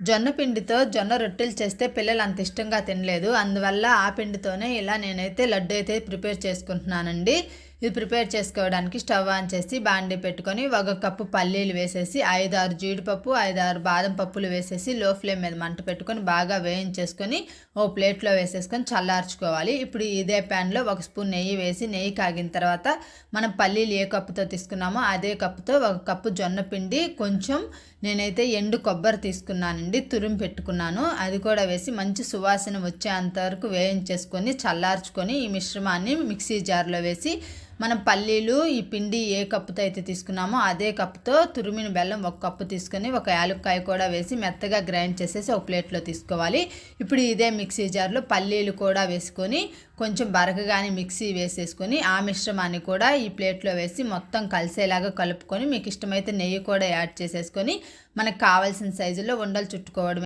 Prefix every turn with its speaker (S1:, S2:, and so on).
S1: జొన్న పిండితో జొన్న రొట్టెలు చేస్తే పిల్లలు అంత ఇష్టంగా తినలేదు. అందువల్ల ఆ పిండితోనే ఇలా నేనైతే లడ్డు అయితే ప్రిపేర్ చేసుకుంటున్నానండి. ఇది ప్రిపేర్ చేసుకోవడానికి స్టవ్ ఆన్ చేసి బాండి పెట్టుకొని ఒక కప్పు పల్లీలు వేసేసి ఐదు ఆరు జీడిపప్పు ఐదు ఆరు బాదం పప్పులు వేసేసి లో ఫ్లేమ్ మీద మంట పెట్టుకొని బాగా వేయించేసుకొని ఓ ప్లేట్లో వేసేసుకొని చల్లార్చుకోవాలి. ఇప్పుడు ఇదే ప్యాన్లో ఒక స్పూన్ నెయ్యి వేసి నెయ్యి కాగిన తర్వాత మనం పల్లీలు ఏ కప్పుతో తీసుకున్నామో అదే కప్పుతో ఒక కప్పు జొన్న పిండి కొంచెం నేనైతే ఎండు కొబ్బరి తీసుకున్నానండి తురిమి పెట్టుకున్నాను. అది కూడా వేసి మంచి సువాసన వచ్చేంత వరకు వేయించేసుకొని చల్లార్చుకొని ఈ మిశ్రమాన్ని మిక్సీ జార్లో వేసి మనం పల్లీలు ఈ పిండి ఏ కప్పుతో అయితే తీసుకున్నామో అదే కప్పుతో తురిమిన బెల్లం ఒక కప్పు తీసుకొని ఒక యాలక్కాయ కూడా వేసి మెత్తగా గ్రైండ్ చేసేసి ఒక ప్లేట్లో తీసుకోవాలి. ఇప్పుడు ఇదే మిక్సీ జార్లో పల్లీలు కూడా వేసుకొని కొంచెం బరకగానే మిక్సీ వేసేసుకొని ఆ మిశ్రమాన్ని కూడా ఈ ప్లేట్లో వేసి మొత్తం కలిసేలాగా కలుపుకొని మీకు ఇష్టమైతే నెయ్యి కూడా యాడ్ చేసేసుకొని మనకు కావాల్సిన సైజులో ఉండలు చుట్టుకోవడం